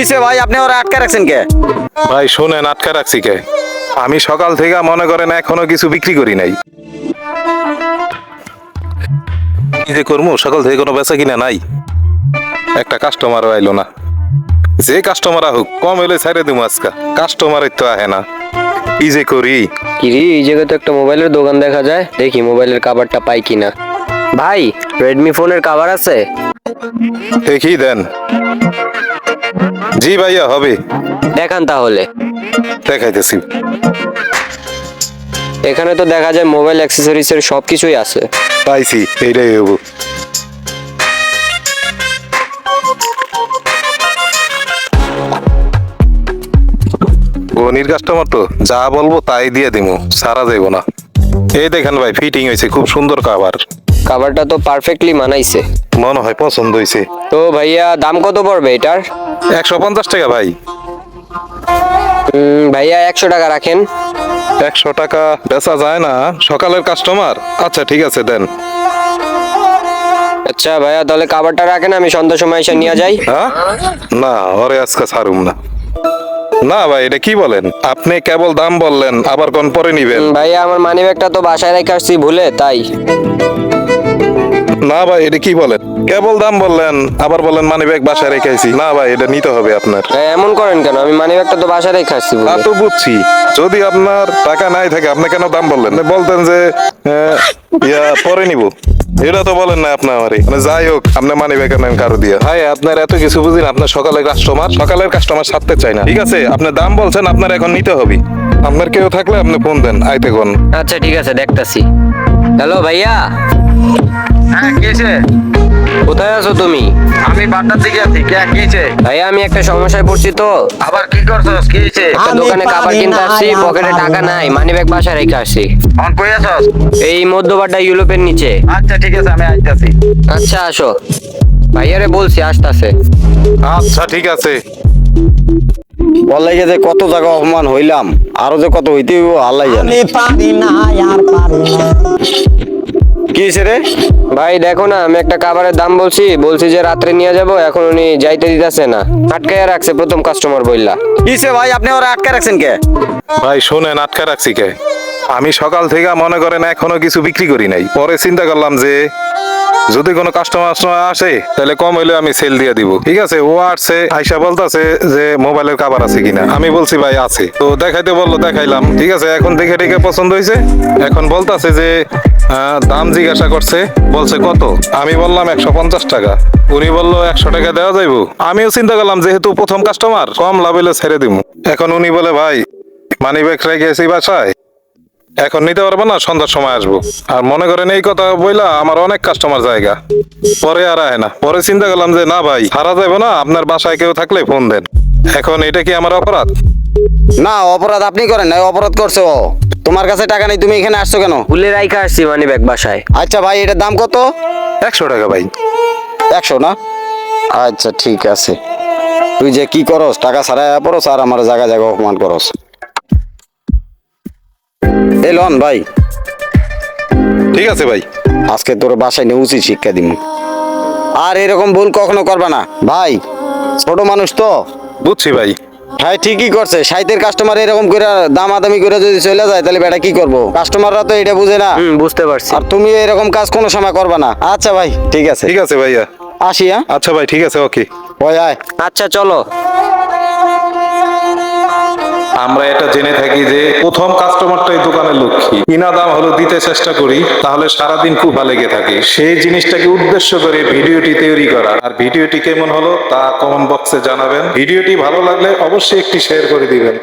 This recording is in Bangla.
ইসে ভাই আপনি ওরা আটকে রাখছেন কে? ভাই শোনেন আটকা রাখছি কে? আমি সকাল থেকে মনে করেন এখনও কিছু বিক্রি করি নাই। কি যে করব সকাল থেকে কোনো বেচা কিনা নাই। একটা কাস্টমারও আইলো না। যে কাস্টমার হোক কম এলে ছাড়ে দিমু আজকা। কাস্টমারের তো আহে না। কি যে করি? কিরি এই জায়গায় তো একটা মোবাইলের দোকান দেখা যায়। দেখি মোবাইলের কাভারটা পাই কিনা। ভাই রেডমি ফোনের কাভার আছে? দেখি দেন। জি ভাইয়া হবে। দেখান তাহলে। দেখাইতেছি। এখানে তো দেখা যায় মোবাইল অ্যাক্সেসরিজ এর সবকিছুই আছে। পাইছি এইটাই হব গনির কাস্টমার তো যা বলব তাই দিয়ে দিমু সারা যাইব না। এই দেখেন ভাই ফিটিং হয়েছে খুব সুন্দর কাভার কাভারটা তো পারফেক্টলি মানাইছে। মনে হয় পছন্দ হয়েছে তো ভাইয়া দাম কত পড়বে এটার? একশো পঞ্চাশ টাকা ভাই। উম, ভাইয়া একশো টাকা রাখেন। একশো টাকা বেচা যায় না সকালের কাস্টমার। আচ্ছা ঠিক আছে দেন। আচ্ছা ভাইয়া তাহলে কাভারটা রাখেন আমি সন্ধ্যার সময় এসে নিয়ে যাই। হ্যাঁ? না ওরে আজকে ছাড়ুম না। না ভাই এটা কি বলেন? আপনি কেবল দাম বললেন আবার কোন পরে নিবেন? উম, ভাইয়া আমার মানি ব্যাগটা তো বাসায় রেখে আসছি ভুলে তাই। না ভাই এটা কি বলেন? কেবল দাম বললেন আবার বলেন মানি ব্যাগ বাসায় রেখেছি না ভাই এটা নিতে হবে আপনার। এমন করেন কেন? আমি মানি ব্যাগটা তো বাসায় রেখে আসছি তা তো বুঝছি। যদি আপনার টাকা নাই থাকে আপনি কেন দাম বললেন? বলতেন যে আহ, ইয়া পরে নিব। এটা তো বলেন না আপনার আমারে। মানে যাই হোক আপনি মানি ব্যাগ নেন কারও দিয়ে। ভাই আপনার এত কিছু বুঝিন আপনার সকালের কাস্টমার সকালের কাস্টমার ছাড়তে চাই না। ঠিক আছে? আপনি দাম বলছেন আপনার এখন নিতে হবে। আপনার কেউ থাকলে আপনি ফোন দেন আইতে কোন। আচ্ছা ঠিক আছে দেখতাছি। হ্যালো ভাইয়া। হ্যাঁ কিছে কোথায় আছো তুমি? আমি বাড্ডার দিকে আছি। কে কিছে ভাইয়া আমি একটা সমস্যায় পড়ছি তো। আবার কি করছস? কিছে একটা দোকানে খাবার কিনতে আসছি পকেটে টাকা নাই মানি ব্যাগ বাসায় রেখে আসছি। অন কই আছস? এই মধ্যবাড্ডা ইউরোপের নিচে। আচ্ছা ঠিক আছে আমি আইতাছি। আচ্ছা আসো। ভাইয়ারে বলছি আসতাছে। আচ্ছা ঠিক আছে। বললাই যে কত জায়গা অপমান হইলাম আরও যে কত হইতে হইব আল্লাহ জানে। পারি না আর পারি না। কি রে? ভাই দেখো না আমি একটা খাবারের দাম বলছি বলছি যে রাত্রে নিয়ে যাব এখন উনি যাইতে দিতেছে না। আটকায় রাখছে প্রথম কাস্টমার বললা কিসে ভাই? আপনি ওরা আটকে রাখছেন কে? ভাই শোনেন আটকা রাখছি কে? আমি সকাল থেকে মনে করেন এখনও কিছু বিক্রি করি নাই। পরে চিন্তা করলাম যে যদি কোনো কাস্টমার আসে তাহলে কম হইলে আমি সেল দিয়ে দিব। ঠিক আছে? ও আসছে, আইসা বলতেছে যে মোবাইলের কাবার আছে কিনা। আমি বলছি, ভাই, আছে। তো দেখাইতে বলল, দেখাইলাম। ঠিক আছে? এখন দেখে দেখে পছন্দ হয়েছে এখন বলতাছে যে দাম জিজ্ঞাসা করছে, বলছে কত? আমি বললাম, একশো পঞ্চাশ টাকা। উনি বলল, একশো টাকা দেওয়া যাইবো। আমিও চিন্তা করলাম, যেহেতু প্রথম কাস্টমার কম লাভ ছেড়ে দিব এখন উনি বলে, ভাই মানি ব্যাগ রেখেছি বাসায় এখন নিতে পারব না সন্ধ্যার সময় আসব। আর মনে করেন এই কথা বইলা আমার অনেক কাস্টমার জায়গা। পরে আর আয় না। পরে চিন্তা করলাম যে না ভাই হারা যাবে না আপনার বাসায় কেউ থাকলে ফোন দেন। এখন এটা কি আমার অপরাধ? না অপরাধ আপনি করেন না অপরাধ করছ ও। তোমার কাছে টাকা নেই তুমি এখানে আসছো কেন? ভুলে রাইখা আসছি মানি ব্যাগ বাসায়। আচ্ছা ভাই এটার দাম কত? একশো টাকা ভাই। একশো না? আচ্ছা ঠিক আছে। তুই যে কি করস টাকা ছাড়াই পড়স আর আমার জায়গা জায়গা অপমান করস। এই লন ভাই। ঠিক আছে ভাই। আজকে তোর বাসায় নিয়ে উচিত শিক্ষা দিব। আর এরকম ভুল কখনো করবা না। ভাই ছোট মানুষ তো। বুঝছি ভাই। হ্যাঁ ঠিকই করছে। সাইতের কাস্টমার এরকম করে দামাদামি করে যদি চলে যায় তাহলে বেটা কি করব? কাস্টমাররা তো এটা বুঝে না। বুঝতে পারছি। আর তুমি এরকম কাজ কোনো সময় করবা না। আচ্ছা ভাই ঠিক আছে। ঠিক আছে ভাইয়া। আসি হ্যাঁ? আচ্ছা ভাই ঠিক আছে ওকে। ওই আয়। আচ্ছা চলো। আমরা এটা জেনে থাকি যে প্রথম কাস্টমারটাই দোকানের লক্ষ্মী। কিনা দাম হলো দিতে চেষ্টা করি, তাহলে সারাদিন খুব ভালো লেগে থাকে। সেই জিনিসটাকে উদ্দেশ্য করে ভিডিওটি তৈরি করা। আর ভিডিওটি কেমন হলো তা কমেন্ট বক্সে জানাবেন। ভিডিওটি ভালো লাগলে অবশ্যই একটি শেয়ার করে দিবেন।